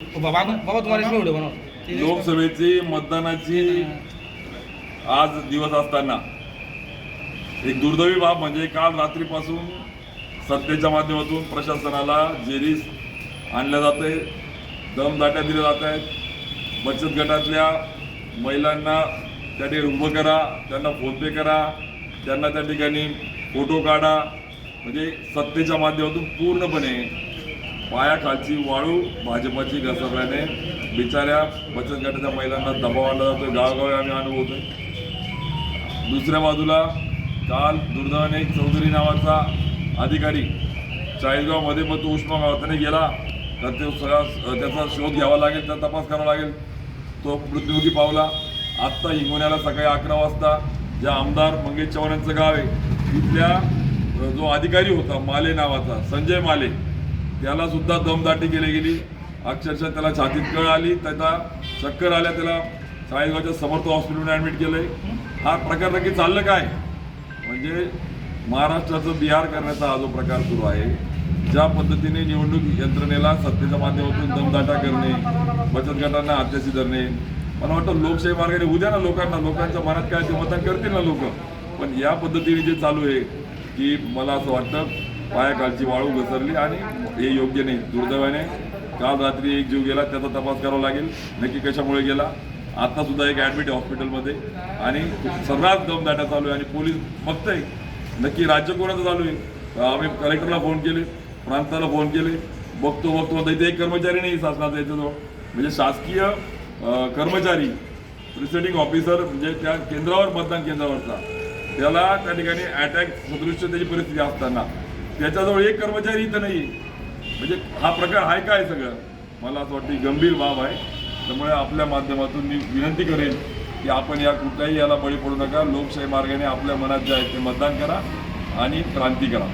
बाबा बाबा तुम्हाला व्हिडिओ लोकसभेची मतदानाची आज दिवस असताना एक दुर्दैवी बाब म्हणजे काल रात्रीपासून सत्तेच्या माध्यमातून प्रशासनाला जेरीस आणल्या आहे दमदाट्या दिल्या जात आहेत. बचत गटातल्या महिलांना त्या ठिकाणी उभं करा त्यांना फोनपे करा त्यांना त्या ठिकाणी फोटो काढा. म्हणजे सत्तेच्या माध्यमातून पूर्णपणे पायाखालची वाळू भाजपची घसरल्याने बिचाऱ्या बचत गटाच्या महिलांना दबाव आणला जातोय गावगावी आम्ही अनुभवतोय. दुसऱ्या बाजूला काल दुर्दैवाने एक चौधरी नावाचा अधिकारी चाळीसगावमध्ये मग तो उष्माघाताने गेला. तर तो सगळा त्याचा शोध घ्यावा लागेल त्याचा तपास करावा लागेल. तो मृत्युमुखी पावला. आत्ता हिंगोण्याला सकाळी अकरा वाजता ज्या आमदार मंगेश चव्हाण यांचं गाव आहे तिथल्या जो अधिकारी होता माले नावाचा संजय माले त्याला सुद्धा दमदाटी केली गेली. अक्षरशः त्याला छातीत कळ आली. त्याचा चक्कर आल्या त्याला चाळीसगावच्या समर्थ हॉस्पिटलमध्ये ॲडमिट केलंय. हा प्रकार नक्की चाललं काय? म्हणजे महाराष्ट्राचं बिहार करण्याचा हा जो प्रकार सुरू आहे ज्या पद्धतीने निवडणूक यंत्रणेला सत्तेच्या माध्यमातून दमदाटा करणे बचत गटांना हात्याशी धरणे मला वाटतं लोकशाही मार्गाने उद्या ना लोकांना लोकांच्या मनात काय ते मतदान करतील ना लोक? पण या पद्धतीने जे चालू आहे की मला असं वाटतं पायाखालची वाळू घसरली आणि हे योग्य नाही. दुर्दैवाने काल रात्री एक जीव गेला त्याचा तपास करावा लागेल. नक्की कशामुळे गेला? आता सुद्धा एक ॲडमिट आहे हॉस्पिटलमध्ये आणि सर्रास दमदाटा चालू आहे आणि पोलीस बघताय नक्की राज्य कोणाचं चालू आहे? आम्ही कलेक्टरला फोन केले प्रांताला फोन केले. बघतो बघतो. आता इथे एक कर्मचारी नाही शासनाचा याच्याजवळ. म्हणजे शासकीय कर्मचारी प्रिसाइडिंग ऑफिसर म्हणजे त्या केंद्रावर मतदान केंद्रावरचा. त्याला त्या ठिकाणी अटॅक सदृश्य त्याची परिस्थिती असताना. त्याच्याजवळ एक कर्मचारी इथं नाही म्हणजे हा प्रकार आहे काय सगळं? मला असं वाटतं गंभीर बाब आहे. त्यामुळे आपल्या माध्यमातून मी विनंती करेन की आपण या कुठल्याही याला बळी पडू नका. लोकशाही मार्गाने आपल्या मनात जे आहे ते मतदान करा आणि क्रांती करा.